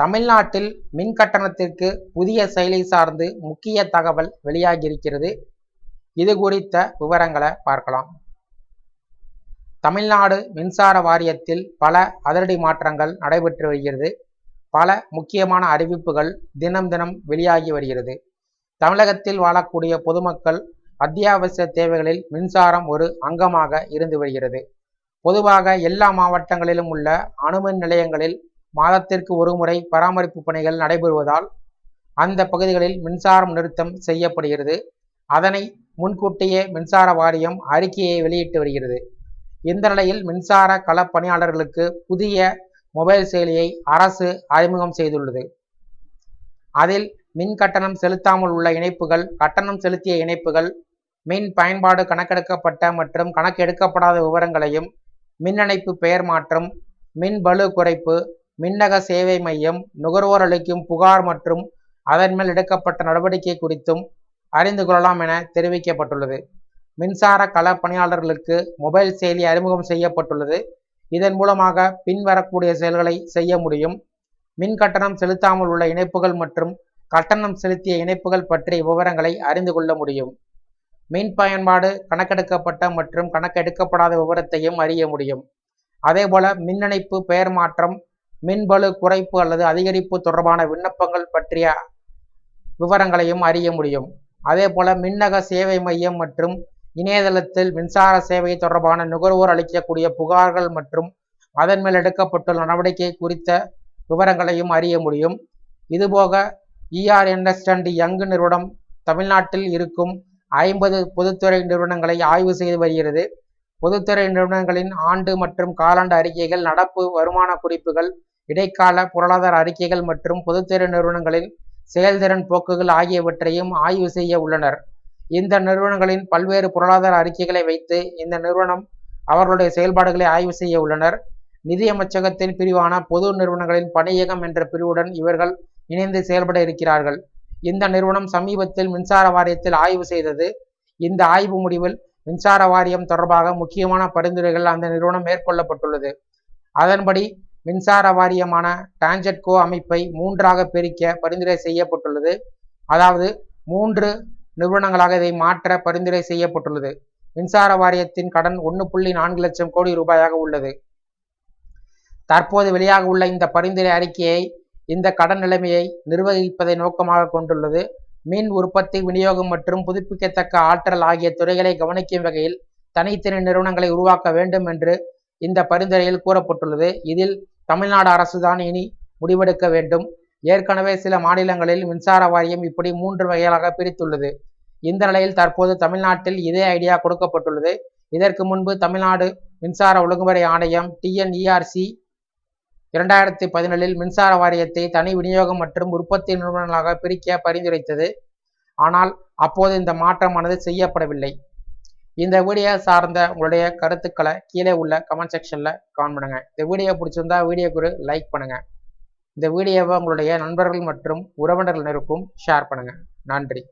தமிழ்நாட்டில் மின் கட்டணத்திற்கு புதிய செயலி சார்ந்து முக்கிய தகவல் வெளியாகியிருக்கிறது. இது குறித்த விவரங்களை பார்க்கலாம். தமிழ்நாடு மின்சார வாரியத்தில் பல அதிரடி மாற்றங்கள் நடைபெற்று வருகிறது. பல முக்கியமான அறிவிப்புகள் தினம் தினம் வெளியாகி வருகிறது. தமிழகத்தில் வாழக்கூடிய பொதுமக்கள் அத்தியாவசிய தேவைகளில் மின்சாரம் ஒரு அங்கமாக இருந்து வருகிறது. பொதுவாக எல்லா மாவட்டங்களிலும் உள்ள அணுமின் நிலையங்களில் மாதத்திற்கு ஒரு முறை பராமரிப்பு பணிகள் நடைபெறுவதால் அந்த பகுதிகளில் மின்சாரம் நிறுத்தம் செய்யப்படுகிறது. அதனை முன்கூட்டியே மின்சார வாரியம் அறிக்கையை வெளியிட்டு வருகிறது. இந்த நிலையில் மின்சார களப்பணியாளர்களுக்கு புதிய மொபைல் செயலியை அரசு அறிமுகம் செய்துள்ளது. அதில் மின் கட்டணம் செலுத்தாமல் உள்ள இணைப்புகள் கட்டணம் செலுத்திய இணைப்புகள் மின் பயன்பாடு கணக்கெடுக்கப்பட்ட மற்றும் கணக்கெடுக்கப்படாத விவரங்களையும் மின் இணைப்பு பெயர் மாற்றம் மின் பளு குறைப்பு மின்னக சேவை மையம் நுகர்வோர் அளிக்கும் புகார் மற்றும் அதன் மேல் எடுக்கப்பட்ட நடவடிக்கை குறித்தும் அறிந்து கொள்ளலாம் என தெரிவிக்கப்பட்டுள்ளது. மின்சார கள பணியாளர்களுக்கு மொபைல் செயலி அறிமுகம் செய்யப்பட்டுள்ளது. இதன் மூலமாக பின்வரக்கூடிய செயல்களை செய்ய முடியும். மின் கட்டணம் செலுத்தாமல் உள்ள இணைப்புகள் மற்றும் கட்டணம் செலுத்திய இணைப்புகள் பற்றிய விவரங்களை அறிந்து கொள்ள முடியும். மின் பயன்பாடு கணக்கெடுக்கப்பட்ட மற்றும் கணக்கெடுக்கப்படாத விவரத்தையும் அறிய முடியும். அதேபோல மின் இணைப்பு பெயர் மாற்றம் மின்பளு குறைப்பு அல்லது அதிகரிப்பு தொடர்பான விண்ணப்பங்கள் பற்றிய விவரங்களையும் அறிய முடியும். அதே போல மின்னக சேவை மையம் மற்றும் இணையதளத்தில் மின்சார சேவை தொடர்பான நுகர்வோர் அளிக்கக்கூடிய புகார்கள் மற்றும் அதன் மேல் எடுக்கப்பட்டுள்ள நடவடிக்கை குறித்த விவரங்களையும் அறிய முடியும். இதுபோக இஆர் அண்ட் யங் நிறுவனம் தமிழ்நாட்டில் இருக்கும் ஐம்பது பொதுத்துறை நிறுவனங்களை ஆய்வு செய்து வருகிறது. பொதுத்துறை நிறுவனங்களின் ஆண்டு மற்றும் காலாண்டு அறிக்கைகள் நடப்பு வருமான குறிப்புகள் இடைக்கால பொருளாதார அறிக்கைகள் மற்றும் பொதுத்துறை நிறுவனங்களின் செயல்திறன் போக்குகள் ஆகியவற்றையும் ஆய்வு செய்ய உள்ளனர். இந்த நிறுவனங்களின் பல்வேறு பொருளாதார அறிக்கைகளை வைத்து இந்த நிறுவனம் அவர்களுடைய செயல்பாடுகளை ஆய்வு செய்ய உள்ளனர். நிதியமைச்சகத்தின் பிரிவான பொது நிறுவனங்களின் பணியகம் என்ற பிரிவுடன் இவர்கள் இணைந்து செயல்பட இருக்கிறார்கள். இந்த நிறுவனம் சமீபத்தில் மின்சார வாரியத்தில் ஆய்வு செய்தது. இந்த ஆய்வு முடிவில் மின்சார வாரியம் தொடர்பாக முக்கியமான பரிந்துரைகள் அந்த நிறுவனம் மேற்கொள்ளப்பட்டுள்ளது. அதன்படி மின்சார வாரியமான டான்ஜெட்கோ அமைப்பை மூன்றாக பிரிக்க பரிந்துரை செய்யப்பட்டுள்ளது. அதாவது மூன்று நிறுவனங்களாக இதை மாற்ற பரிந்துரை செய்யப்பட்டுள்ளது. மின்சார வாரியத்தின் கடன் ஒன்று புள்ளி நான்கு லட்சம் கோடி ரூபாயாக உள்ளது. தற்போது வெளியாக உள்ள இந்த பரிந்துரை அறிக்கையை இந்த கடன் நிலைமையை நிர்வகிப்பதை நோக்கமாக கொண்டுள்ளது. மின் உற்பத்தி விநியோகம் மற்றும் புதுப்பிக்கத்தக்க ஆற்றல் ஆகிய துறைகளை கவனிக்கும் வகையில் தனித்தனி நிறுவனங்களை உருவாக்க வேண்டும் என்று இந்த பரிந்துரையில் கூறப்பட்டுள்ளது. இதில் தமிழ்நாடு அரசுதான் இனி முடிவெடுக்க வேண்டும். ஏற்கனவே சில மாநிலங்களில் மின்சார வாரியம் இப்படி மூன்று வகைகளாக பிரித்துள்ளது. இந்த நிலையில் தற்போது தமிழ்நாட்டில் இதே ஐடியா கொடுக்கப்பட்டுள்ளது. இதற்கு முன்பு தமிழ்நாடு மின்சார ஒழுங்குமுறை ஆணையம் டிஎன்இஆர்சி இரண்டாயிரத்தி பதினேழில் மின்சார வாரியத்தை தனி விநியோகம் மற்றும் உற்பத்தி நிறுவனங்களாக பிரிக்க பரிந்துரைத்தது. ஆனால் அப்போது இந்த மாற்றமானது செய்யப்படவில்லை. இந்த வீடியோ சார்ந்த உங்களுடைய கருத்துக்களை கீழே உள்ள கமெண்ட் செக்ஷனில் கமெண்ட் பண்ணுங்க. இந்த வீடியோ பிடிச்சிருந்தா வீடியோக்கு ஒரு லைக் பண்ணுங்க. இந்த வீடியோவை உங்களுடைய நண்பர்கள் மற்றும் உறவினர்கள் இருக்கும் ஷேர் பண்ணுங்க. நன்றி.